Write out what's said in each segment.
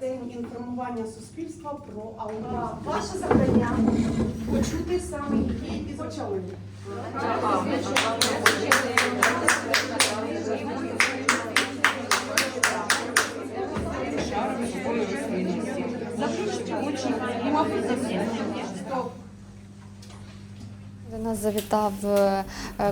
день інформування суспільства про аутизм. Ваше завдання почути саме її і почали. До нас завітав е,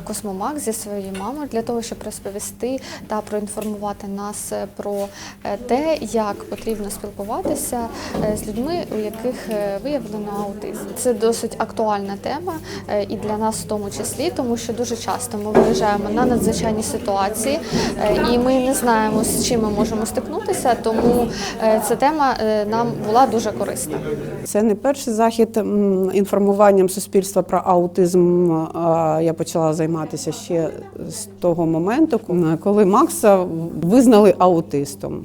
Космомак зі своєю мамою для того, щоб розповісти та проінформувати нас е, про е, те, як потрібно спілкуватися е, з людьми, у яких е, виявлено аутизм. Це досить актуальна тема е, і для нас в тому числі, тому що дуже часто ми виїжджаємо на надзвичайні ситуації, е, і ми не знаємо, з чим ми можемо стикнутися, тому е, ця тема е, нам була дуже корисна. Це не перший захід інформуванням суспільства про аутизм. А, Я почала займатися ще з того моменту, коли Макса визнали аутистом.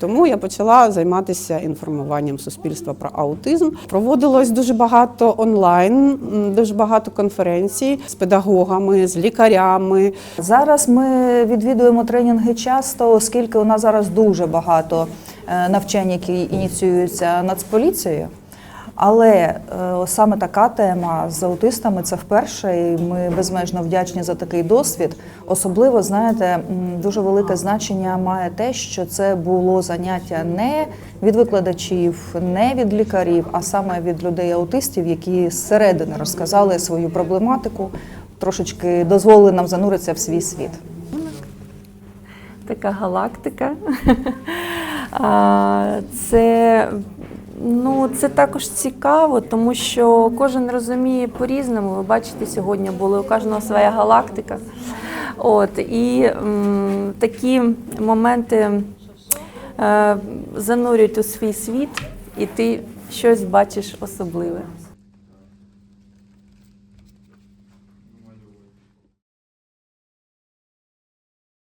Тому я почала займатися інформуванням суспільства про аутизм. Проводилось дуже багато онлайн, дуже багато конференцій з педагогами, з лікарями. Зараз ми відвідуємо тренінги часто, оскільки у нас зараз дуже багато е, навчань, які ініціюються Нацполіцією. Але е, саме така тема з аутистами це вперше, і ми безмежно вдячні за такий досвід. Особливо, знаєте, дуже велике значення має те, що це було заняття не від викладачів, не від лікарів, а саме від людей-аутистів, які зсередини розказали свою проблематику, трошечки дозволили нам зануритися в свій світ. така галактика. Це, ну, це також цікаво, тому що кожен розуміє по-різному. Ви бачите, сьогодні були у кожного своя галактика. От, і м, такі моменти е, занурюють у свій світ, і ти щось бачиш особливе.